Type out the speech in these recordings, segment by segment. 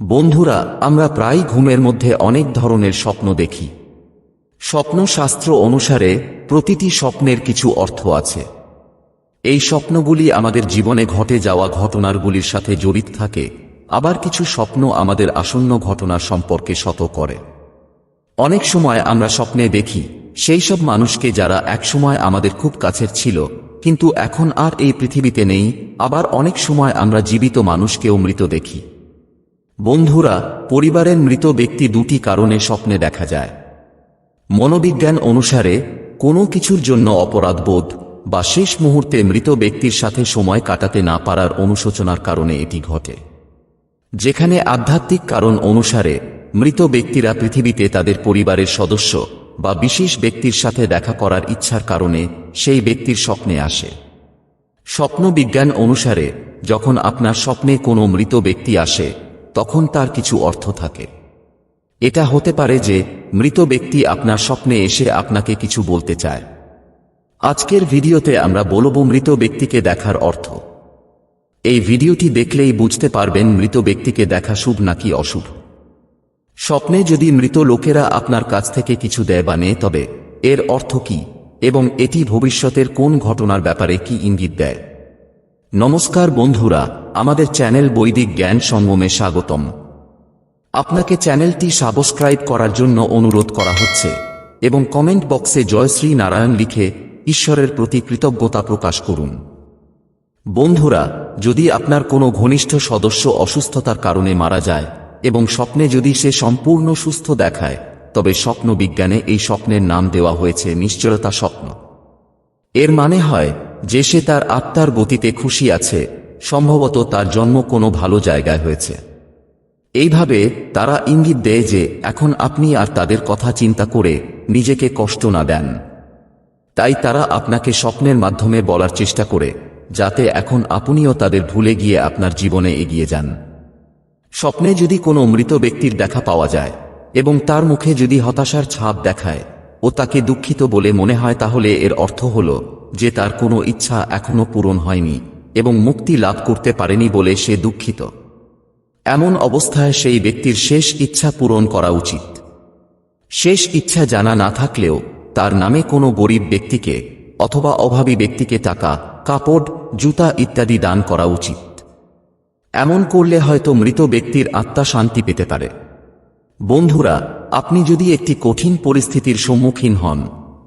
বন্ধুরা, আমরা প্রায় ঘুমের মধ্যে অনেক ধরনের স্বপ্ন দেখি। স্বপ্নশাস্ত্র অনুসারে প্রতিটি স্বপ্নের কিছু অর্থ আছে। এই স্বপ্নগুলি আমাদের জীবনে ঘটে যাওয়া ঘটনারগুলির সাথে জড়িত থাকে, আবার কিছু স্বপ্ন আমাদের আসন্ন ঘটনা সম্পর্কে শত করে। অনেক সময় আমরা স্বপ্নে দেখি, সেই সব মানুষকে যারা একসময় আমাদের খুব কাছের ছিল, কিন্তু এখন আর এই পৃথিবীতে নেই, আবার অনেক সময় আমরা জীবিত মানুষকেও মৃত দেখি। বন্ধুরা, পরিবারের মৃত ব্যক্তি দুটি কারণে স্বপ্নে দেখা যায়। মনোবিজ্ঞান অনুসারে, কোনো কিছুর জন্য অপরাধবোধ বা শেষ মুহূর্তে মৃত ব্যক্তির সাথে সময় কাটাতে না পারার অনুশোচনার কারণে এটি ঘটে। যেখানে আধ্যাত্মিক কারণ অনুসারে, মৃত ব্যক্তিরা পৃথিবীতে তাদের পরিবারের সদস্য বা বিশেষ ব্যক্তির সাথে দেখা করার ইচ্ছার কারণে সেই ব্যক্তির স্বপ্নে আসে। স্বপ্ন বিজ্ঞান অনুসারে, যখন আপনার স্বপ্নে কোনো মৃত ব্যক্তি আসে তখন তার কিছু অর্থ থাকে। এটা হতে পারে যে, মৃত ব্যক্তি আপনার স্বপ্নে এসে আপনাকে কিছু বলতে চায়। আজকের ভিডিওতে আমরা বলব মৃত ব্যক্তিকে দেখার অর্থ। এই ভিডিওটি দেখলেই বুঝতে পারবেন মৃত ব্যক্তিকে দেখা শুভ নাকি অশুভ। স্বপ্নে যদি মৃত লোকেরা আপনার কাছ থেকে কিছু দেয় বা নেয়, তবে এর অর্থ কি? এবং এটি ভবিষ্যতের কোন ঘটনার ব্যাপারে কি ইঙ্গিত দেয়? নমস্কার বন্ধুরা, আমাদের চ্যানেল বৈদিক জ্ঞান সঙ্গমে স্বাগতম। আপনাকে চ্যানেলটি সাবস্ক্রাইব করার জন্য অনুরোধ করা হচ্ছে এবং কমেন্ট বক্সে জয়শ্রী নারায়ণ লিখে ঈশ্বরের প্রতি কৃতজ্ঞতা প্রকাশ করুন। বন্ধুরা, যদি আপনার কোনো ঘনিষ্ঠ সদস্য অসুস্থতার কারণে মারা যায় এবং স্বপ্নে যদি সে সম্পূর্ণ সুস্থ দেখায়, তবে স্বপ্ন বিজ্ঞানে এই স্বপ্নের নাম দেওয়া হয়েছে নিশ্চয়তা স্বপ্ন। এর মানে হয় যে সে তার আত্মার গতিতে খুশি আছে, সম্ভবত তার জন্ম কোনো ভালো জায়গায় হয়েছে। এইভাবে তারা ইঙ্গিত দেয় যে এখন আপনি আর তাদের কথা চিন্তা করে নিজেকে কষ্ট না দেন। তাই তারা আপনাকে স্বপ্নের মাধ্যমে বলার চেষ্টা করে, যাতে এখন আপনিও তাদের ভুলে গিয়ে আপনার জীবনে এগিয়ে যান। স্বপ্নে যদি কোনো মৃত ব্যক্তির দেখা পাওয়া যায়, এবং তার মুখে যদি হতাশার ছাপ দেখায়, ও তাকে দুঃখিত বলে মনে হয়, তাহলে এর অর্থ হল যে তার কোনো ইচ্ছা এখনও পূরণ হয়নি এবং মুক্তি লাভ করতে পারেনি বলে সে দুঃখিত। এমন অবস্থায় সেই ব্যক্তির শেষ ইচ্ছা পূরণ করা উচিত। শেষ ইচ্ছা জানা না থাকলেও তার নামে কোনো গরিব ব্যক্তিকে অথবা অভাবী ব্যক্তিকে টাকা, কাপড়, জুতা ইত্যাদি দান করা উচিত। এমন করলে হয়তো মৃত ব্যক্তির আত্মা শান্তি পেতে পারে। বন্ধুরা, আপনি যদি একটি কঠিন পরিস্থিতির সম্মুখীন হন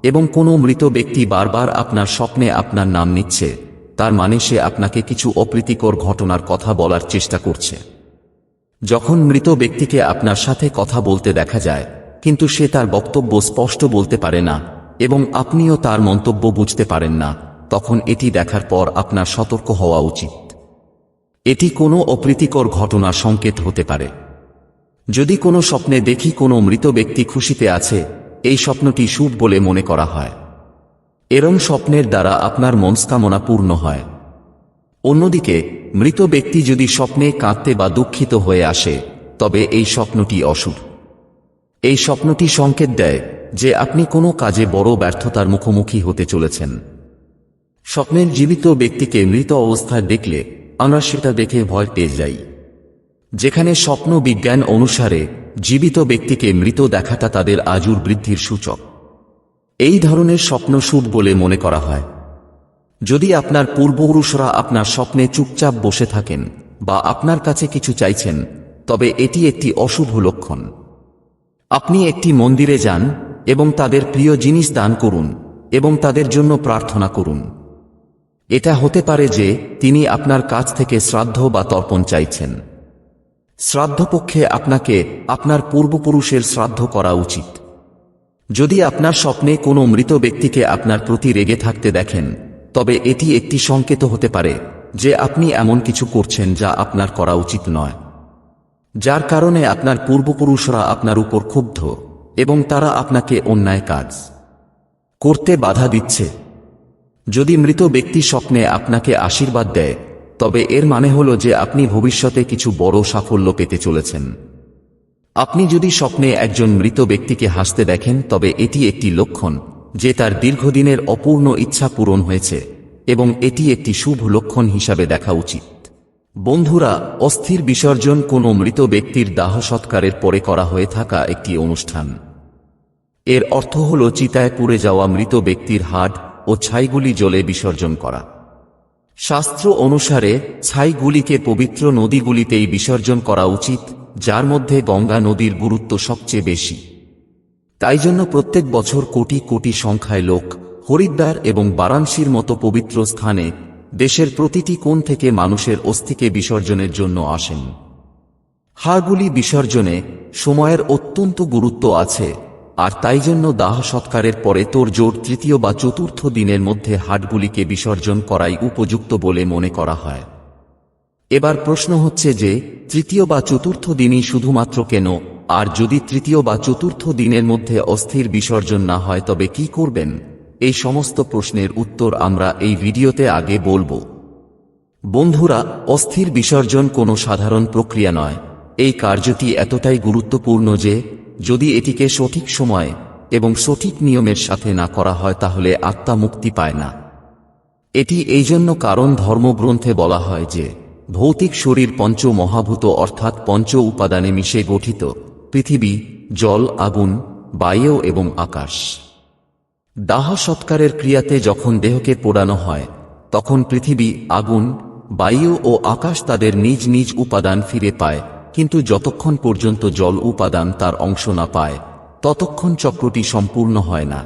এবং কোনো মৃত ব্যক্তি বারবার আপনার স্বপ্নে আপনার নাম নিচ্ছে, তার মানে সে আপনাকে কিছু অপ্রীতিকর ঘটনার কথা বলার চেষ্টা করছে। যখন মৃত ব্যক্তিকে আপনার সাথে কথা বলতে দেখা যায়, কিন্তু সে তার বক্তব্য স্পষ্ট বলতে পারে না এবং আপনিও তার মন্তব্য বুঝতে পারেন না, তখন এটি দেখার পর আপনার সতর্ক হওয়া উচিত। এটি কোনো অপ্রীতিকর ঘটনার সংকেত হতে পারে। যদি কোনো স্বপ্নে দেখি কোনো মৃত ব্যক্তি খুশিতে আছে এই স্বপ্নটি শুভ বলে মনে করা হয়। এরম স্বপ্নের দ্বারা আপনার মনস্কামনা পূর্ণ হয়। অন্যদিকে, মৃত ব্যক্তি যদি স্বপ্নে কাঁদতে বা দুঃখিত হয়ে আসে, তবে এই স্বপ্নটি অশুভ। এই স্বপ্নটি সংকেত দেয় যে আপনি কোনো কাজে বড় ব্যর্থতার মুখোমুখি হতে চলেছেন। স্বপ্নের জীবিত ব্যক্তিকে মৃত অবস্থায় দেখলে আমরা সেটা দেখে ভয় পেয়ে যাই। যেখানে স্বপ্ন বিজ্ঞান অনুসারে জীবিত ব্যক্তিকে মৃত দেখাটা তাদের আজুর বৃদ্ধির সূচক। এই ধরনের স্বপ্ন শুভ বলে মনে করা হয়। যদি আপনার পূর্বপুরুষরা আপনার স্বপ্নে চুপচাপ বসে থাকেন বা আপনার কাছে কিছু চাইছেন, তবে এটি একটি অশুভ লক্ষণ। আপনি একটি মন্দিরে যান এবং তাদের প্রিয় জিনিস দান করুন এবং তাদের জন্য প্রার্থনা করুন। এটা হতে পারে যে তিনি আপনার কাছ থেকে শ্রাদ্ধ বা তর্পণ চাইছেন। শ্রাদ্ধপক্ষে আপনাকে আপনার পূর্বপুরুষের শ্রাদ্ধ করা উচিত। যদি আপনার স্বপ্নে কোনো মৃত ব্যক্তিকে আপনার প্রতি রেগে থাকতে দেখেন, তবে এটি একটি সংকেত হতে পারে যে আপনি এমন কিছু করছেন যা আপনার করা উচিত নয়। যার কারণে আপনার পূর্বপুরুষরা আপনার উপর ক্ষুব্ধ এবং তারা আপনাকে অন্যায় কাজ করতে বাধা দিচ্ছে। যদি মৃত ব্যক্তি স্বপ্নে আপনাকে আশীর্বাদ দেয় তবে এর মানে হল যে আপনি ভবিষ্যতে কিছু বড় সাফল্য পেতে চলেছেন। আপনি যদি স্বপ্নে একজন মৃত ব্যক্তিকে হাসতে দেখেন, তবে এটি একটি লক্ষণ, যে তার দীর্ঘদিনের অপূর্ণ ইচ্ছা পূরণ হয়েছে, এবং এটি একটি শুভ লক্ষণ হিসাবে দেখা উচিত। বন্ধুরা, অস্থির বিসর্জন কোনো মৃত ব্যক্তির দাহ সৎকারের পরে করা হয়ে থাকা একটি অনুষ্ঠান। এর অর্থ হল চিতায় পুড়ে যাওয়া মৃত ব্যক্তির হাড় ও ছাইগুলি জলে বিসর্জন করা। শাস্ত্র অনুসারে ছাইগুলিকে পবিত্র নদীগুলিতেই বিসর্জন করা উচিত, যার মধ্যে গঙ্গা নদীর গুরুত্ব সবচেয়ে বেশি। তাই জন্য প্রত্যেক বছর কোটি কোটি সংখ্যায় লোক হরিদ্বার এবং বারাণসীর মতো পবিত্র স্থানে দেশের প্রতিটি কোণ থেকে মানুষের অস্থিকে বিসর্জনের জন্য আসেন। হাড়গুলি বিসর্জনে সময়ের অত্যন্ত গুরুত্ব আছে। আর তাই জন্য দাহ সৎকারের পরে তোর জোর তৃতীয় বা চতুর্থ দিনের মধ্যে হাটগুলিকে বিসর্জন করাই উপযুক্ত বলে মনে করা হয়। এবার প্রশ্ন হচ্ছে যে, তৃতীয় বা চতুর্থ দিনই শুধুমাত্র কেন? আর যদি তৃতীয় বা চতুর্থ দিনের মধ্যে অস্থির বিসর্জন না হয় তবে কি করবেন? এই সমস্ত প্রশ্নের উত্তর আমরা এই ভিডিওতে আগে বলব। বন্ধুরা, অস্থির বিসর্জন কোনো সাধারণ প্রক্রিয়া নয়। এই কার্যটি এতটাই গুরুত্বপূর্ণ যে যদি এটিকে সঠিক সময় এবং সঠিক নিয়মের সাথে না করা হয় তাহলে আত্মা মুক্তি পায় না। এটি এই জন্য কারণ ধর্মগ্রন্থে বলা হয় যে, ভৌতিক শরীর পঞ্চ মহাভূত অর্থাৎ পঞ্চ উপাদানে মিশে গঠিত, পৃথিবী, জল, আগুন, বায়ু এবং আকাশ। দাহ সৎকারের ক্রিয়াতে যখন দেহকে পোড়ানো হয়, তখন পৃথিবী, আগুন, বায়ু ও আকাশ তাদের নিজ নিজ উপাদান ফিরে পায়। কিন্তু যতক্ষণ পর্যন্ত জল উপাদান তার অংশ না পায়, ততক্ষণ চক্রটি সম্পূর্ণ হয় না।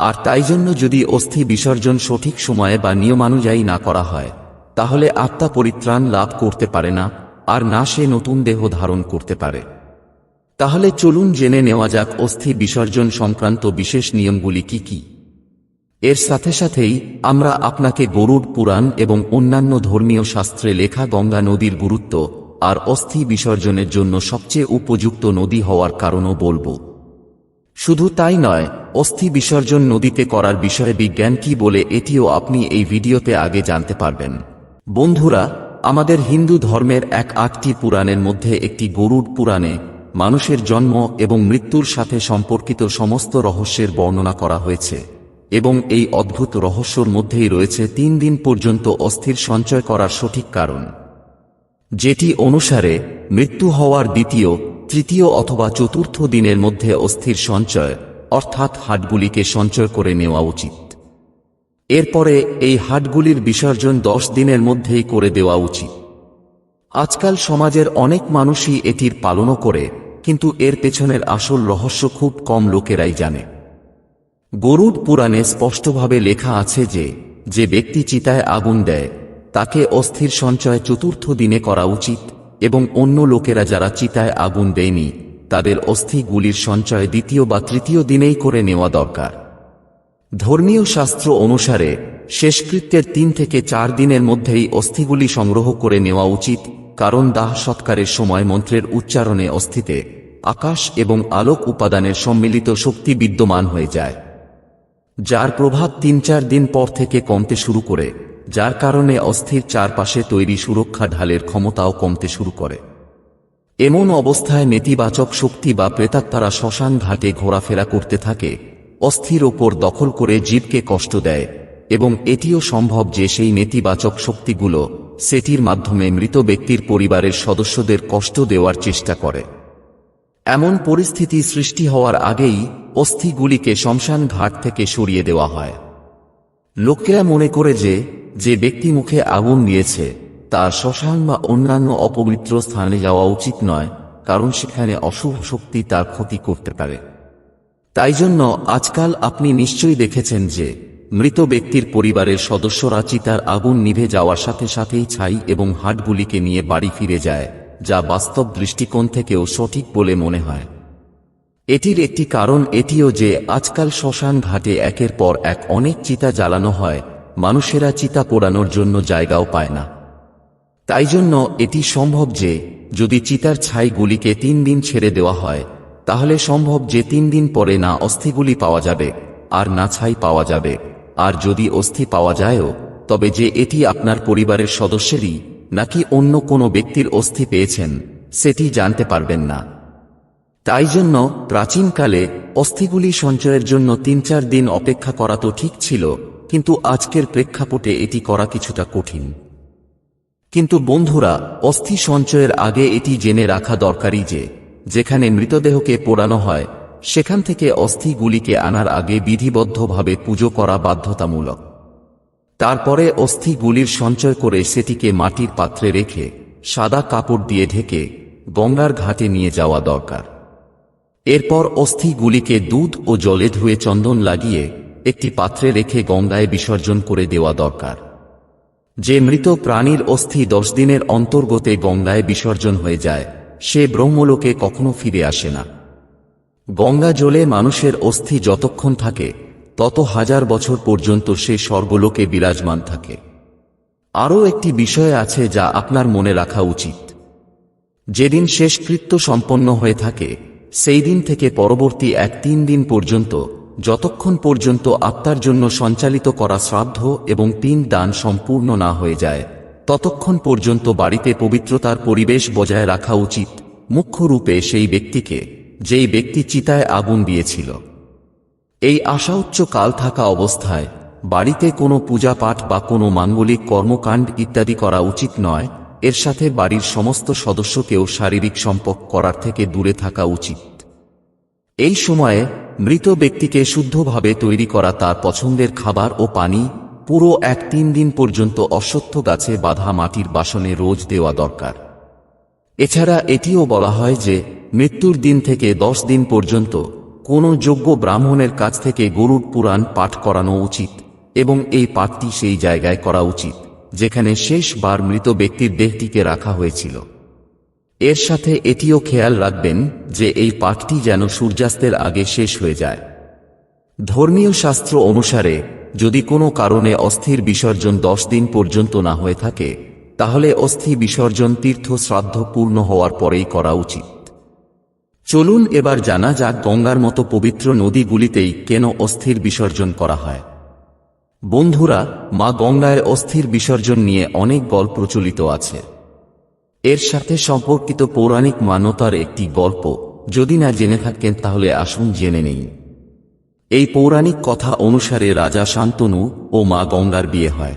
আর তাই জন্য যদি অস্থি বিসর্জন সঠিক সময়ে বা নিয়মানুযায়ী না করা হয়, তাহলে আত্মা পরিত্রাণ লাভ করতে পারে না, আর না সে নতুন দেহ ধারণ করতে পারে। তাহলে চলুন জেনে নেওয়া যাক অস্থি বিসর্জন সংক্রান্ত বিশেষ নিয়মগুলি কি কি। এর সাথে সাথেই আমরা আপনাকে গরুড় পুরাণ এবং অন্যান্য ধর্মীয় শাস্ত্রে লেখা গঙ্গা নদীর গুরুত্ব আর অস্থি বিসর্জনের জন্য সবচেয়ে উপযুক্ত নদী হওয়ার কারণও বলব। শুধু তাই নয়, অস্থি বিসর্জন নদীতে করার বিষয়ে বিজ্ঞান কি বলে এটিও আপনি এই ভিডিওতে আগে জানতে পারবেন। বন্ধুরা, আমাদের হিন্দু ধর্মের এক আটটি পুরাণের মধ্যে একটি গরুড় পুরাণে মানুষের জন্ম এবং মৃত্যুর সাথে সম্পর্কিত সমস্ত রহস্যের বর্ণনা করা হয়েছে এবং এই অদ্ভুত রহস্যর মধ্যেই রয়েছে তিন দিন পর্যন্ত অস্থির সঞ্চয় করার সঠিক কারণ। যেটি অনুসারে মৃত্যু হওয়ার দ্বিতীয়, তৃতীয় অথবা চতুর্থ দিনের মধ্যে অস্থির সঞ্চয়, অর্থাৎ হাটগুলিকে সঞ্চয় করে নেওয়া উচিত। এরপরে এই হাটগুলির বিসর্জন দশ দিনের মধ্যেই করে দেওয়া উচিত। আজকাল সমাজের অনেক মানুষই এটির পালনও করে, কিন্তু এর পেছনের আসল রহস্য খুব কম লোকেরাই জানে। গরুড পুরাণে স্পষ্টভাবে লেখা আছে যে যে ব্যক্তি চিতায় আগুন দেয় তাকে অস্থির সঞ্চয় চতুর্থ দিনে করা উচিত এবং অন্য লোকেরা যারা চিতায় আগুন দেয়নি, তাদের অস্থিগুলির সঞ্চয় দ্বিতীয় বা তৃতীয় দিনেই করে নেওয়া দরকার। ধর্মীয় শাস্ত্র অনুসারে, শেষকৃত্যের তিন থেকে চার দিনের মধ্যেই অস্থিগুলি সংগ্রহ করে নেওয়া উচিত, কারণ দাহ সৎকারের সময় মন্ত্রের উচ্চারণে অস্থিতে আকাশ এবং আলোক উপাদানের সম্মিলিত শক্তি বিদ্যমান হয়ে যায়, যার প্রভাব তিন চার দিন পর থেকে কমতে শুরু করে। যার কারণে অস্থির চারপাশে তৈরি সুরক্ষা ঢালের ক্ষমতাও কমতে শুরু করে। এমন অবস্থায় নেতিবাচক শক্তি বা প্রেতাত্মারা শ্মশান ঘাটে ঘোরাফেরা করতে থাকে, অস্থির ওপর দখল করে জীবকে কষ্ট দেয়, এবং এটিও সম্ভব যে সেই নেতিবাচক শক্তিগুলো সেটির মাধ্যমে মৃত ব্যক্তির পরিবারের সদস্যদের কষ্ট দেওয়ার চেষ্টা করে। এমন পরিস্থিতি সৃষ্টি হওয়ার আগেই অস্থিগুলিকে শ্মশান ঘাট থেকে সরিয়ে দেওয়া হয়। লোকেরা মনে করে যে যে ব্যক্তি মুখে আগুন নিয়েছে তার শ্মশান বা অন্যান্য অপবিত্র স্থানে যাওয়া উচিত নয়, কারণ সেখানে অশুভ শক্তি তার ক্ষতি করতে পারে। তাই জন্য আজকাল আপনি নিশ্চয়ই দেখেছেন যে, মৃত ব্যক্তির পরিবারের সদস্যরা চিতার আগুন নিভে যাওয়ার সাথে সাথেই ছাই এবং হাটগুলিকে নিয়ে বাড়ি ফিরে যায়, যা বাস্তব দৃষ্টিকোণ থেকেও সঠিক বলে মনে হয়। এটির একটি কারণ এটিও যে, আজকাল শ্মশান ঘাটে একের পর এক অনেক চিতা জ্বালানো হয়, মানুষেরা চিতা পোড়ানোর জন্য জায়গাও পায় না। তাই জন্য এটি সম্ভব যে, যদি চিতার ছাইগুলিকে তিন দিন ছেড়ে দেওয়া হয়, তাহলে সম্ভব যে তিন দিন পরে না অস্থিগুলি পাওয়া যাবে, আর না ছাই পাওয়া যাবে। আর যদি অস্থি পাওয়া যায়ও, তবে যে এটি আপনার পরিবারের সদস্যেরই, নাকি অন্য কোনো ব্যক্তির অস্থি পেয়েছেন, সেটি জানতে পারবেন না। তাই জন্য প্রাচীনকালে অস্থিগুলি সঞ্চয়ের জন্য তিন চার দিন অপেক্ষা করা তো ঠিক ছিল, কিন্তু আজকের প্রেক্ষাপটে এটি করা কিছুটা কঠিন। কিন্তু বন্ধুরা, অস্থি সঞ্চয়ের আগে এটি জেনে রাখা দরকারি যে, যেখানে মৃতদেহকে পোড়ানো হয়, সেখান থেকে অস্থিগুলিকে আনার আগে বিধিবদ্ধভাবে পুজো করা বাধ্যতামূলক। তারপরে অস্থিগুলির সঞ্চয় করে সেটিকে মাটির পাত্রে রেখে সাদা কাপড় দিয়ে ঢেকে গঙ্গার ঘাটে নিয়ে যাওয়া দরকার। এরপর অস্থিগুলিকে দুধ ও জলে ধুয়ে চন্দন লাগিয়ে একটি পাত্রে রেখে গঙ্গায় বিসর্জন করে দেওয়া দরকার। যে মৃত প্রাণীর অস্থি দশ দিনের অন্তর্গতে গঙ্গায় বিসর্জন হয়ে যায়, সে ব্রহ্মলোকে কখনো ফিরে আসে না। গঙ্গা জলে মানুষের অস্থি যতক্ষণ থাকে, তত হাজার বছর পর্যন্ত সে স্বর্গলোকে বিরাজমান থাকে। আরও একটি বিষয় আছে যা আপনার মনে রাখা উচিত। যেদিন শেষকৃত্য সম্পন্ন হয়ে থাকে সেই দিন থেকে পরবর্তী এক তিন দিন পর্যন্ত, যতক্ষণ পর্যন্ত আত্মার জন্য সঞ্চালিত করা শ্রাদ্ধ এবং তিন দান সম্পূর্ণ না হয়ে যায়, ততক্ষণ পর্যন্ত বাড়িতে পবিত্রতার পরিবেশ বজায় রাখা উচিত মুখ্য রূপে সেই ব্যক্তিকে, যেই ব্যক্তি চিতায় আগুন দিয়েছিল। এই আশা উচ্চ কাল থাকা অবস্থায় বাড়িতে কোনো পূজা পাঠ বা কোনো মাঙ্গলিক কর্মকাণ্ড ইত্যাদি করা উচিত নয় এর সাথে বাড়ির সমস্ত সদস্যকেও শারীরিক সম্পর্ক করার থেকে দূরে থাকা উচিত। এই সময়ে মৃত ব্যক্তিকে শুদ্ধভাবে তৈরি করা তার পছন্দের খাবার ও পানি, পুরো এক তিন দিন পর্যন্ত অশ্বত্থ গাছে বাঁধা মাটির বাসনে রোজ দেওয়া দরকার। এছাড়া এটিও বলা হয় যে, মৃত্যুর দিন থেকে দশ দিন পর্যন্ত কোনো যোগ্য ব্রাহ্মণের কাছ থেকে গরুর পুরাণ পাঠ করানো উচিত এবং এই পাঠটি সেই জায়গায় করা উচিত। যেখানে শেষবার মৃত ব্যক্তির দেহটিকে রাখা হয়েছিল। এর সাথে এটিও খেয়াল রাখবেন যে এই পাঠটি যেন সূর্যাস্তের আগে শেষ হয়ে যায়। ধর্মীয় শাস্ত্র অনুসারে, যদি কোনো কারণে অস্থির বিসর্জন দশ দিন পর্যন্ত না হয়ে থাকে, তাহলে অস্থি বিসর্জন তীর্থ শ্রাদ্ধ পূর্ণ হওয়ার পরেই করা উচিত। চলুন এবার জানা যাক গঙ্গার মতো পবিত্র নদীগুলিতেই কেন অস্থির বিসর্জন করা হয়। বন্ধুরা, মা গঙ্গায় অস্থির বিসর্জন নিয়ে অনেক গল্প প্রচলিত আছে। এর সাথে সম্পর্কিত পৌরাণিক মান্যতার একটি গল্প। যদি না জেনে থাকেন, তাহলে আসুন জেনে নেই। এই পৌরাণিক কথা অনুসারে রাজা শান্তনু ও মা গঙ্গার বিয়ে হয়।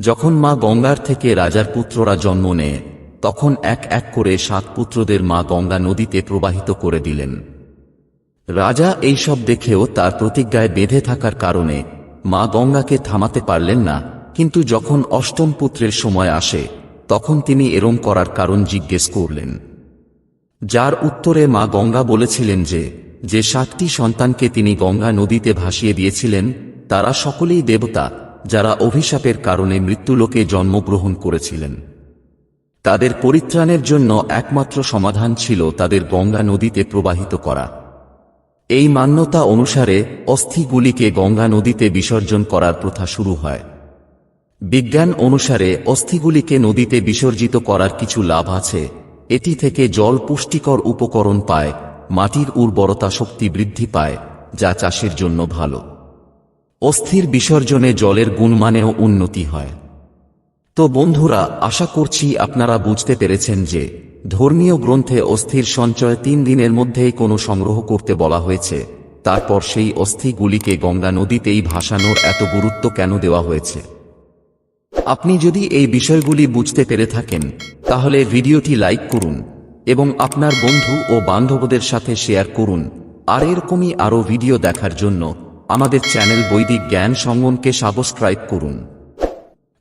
যখন মা গঙ্গার থেকে রাজার পুত্ররা জন্ম নেয়, তখন এক এক করে সাত পুত্রদের মা গঙ্গা নদীতে প্রবাহিত করে দিলেন। রাজা এইসব দেখেও তার প্রতিজ্ঞায় বেঁধে থাকার কারণে মা গঙ্গাকে থামাতে পারলেন না, কিন্তু যখন অষ্টম পুত্রের সময় আসে, তখন তিনি এরম করার কারণ জিজ্ঞেস করলেন। যার উত্তরে মা গঙ্গা বলেছিলেন যে যে সাতটি সন্তানকে তিনি গঙ্গা নদীতে ভাসিয়ে দিয়েছিলেন, তারা সকলেই দেবতা, যারা অভিশাপের কারণে মৃত্যুলোকে জন্মগ্রহণ করেছিলেন। তাদের পরিত্রাণের জন্য একমাত্র সমাধান ছিল তাদের গঙ্গা নদীতে প্রবাহিত করা। এই মান্যতা অনুসারে অস্থিগুলিকে গঙ্গা নদীতে বিসর্জন করার প্রথা শুরু হয়। বিজ্ঞান অনুসারে অস্থিগুলিকে নদীতে বিসর্জিত করার কিছু লাভ আছে। এটি থেকে জল পুষ্টিকর উপকরণ পায়, মাটির উর্বরতা শক্তি বৃদ্ধি পায়, যা চাষের জন্য ভালো। অস্থির বিসর্জনে জলের গুণমানেও উন্নতি হয়। তো বন্ধুরা, আশা করছি আপনারা বুঝতে পেরেছেন যে ধর্মীয় গ্রন্থে অস্থির সঞ্চয় তিন দিনের মধ্যেই কোনো সংগ্রহ করতে বলা হয়েছে। তারপর সেই অস্থিগুলিকে গঙ্গা নদীতেই ভাসানোর এত গুরুত্ব কেন দেওয়া হয়েছে? আপনি যদি এই বিষয়গুলি বুঝতে পেরে থাকেন, তাহলে ভিডিওটি লাইক করুন এবং আপনার বন্ধু ও বান্ধবদের সাথে শেয়ার করুন। আর এরকমই আরও ভিডিও দেখার জন্য আমাদের চ্যানেল বৈদিক জ্ঞান সঙ্গনকে সাবস্ক্রাইব করুন।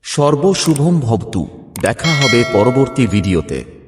সর্বশুভম ভবতু। দেখা হবে পরবর্তী ভিডিওতে।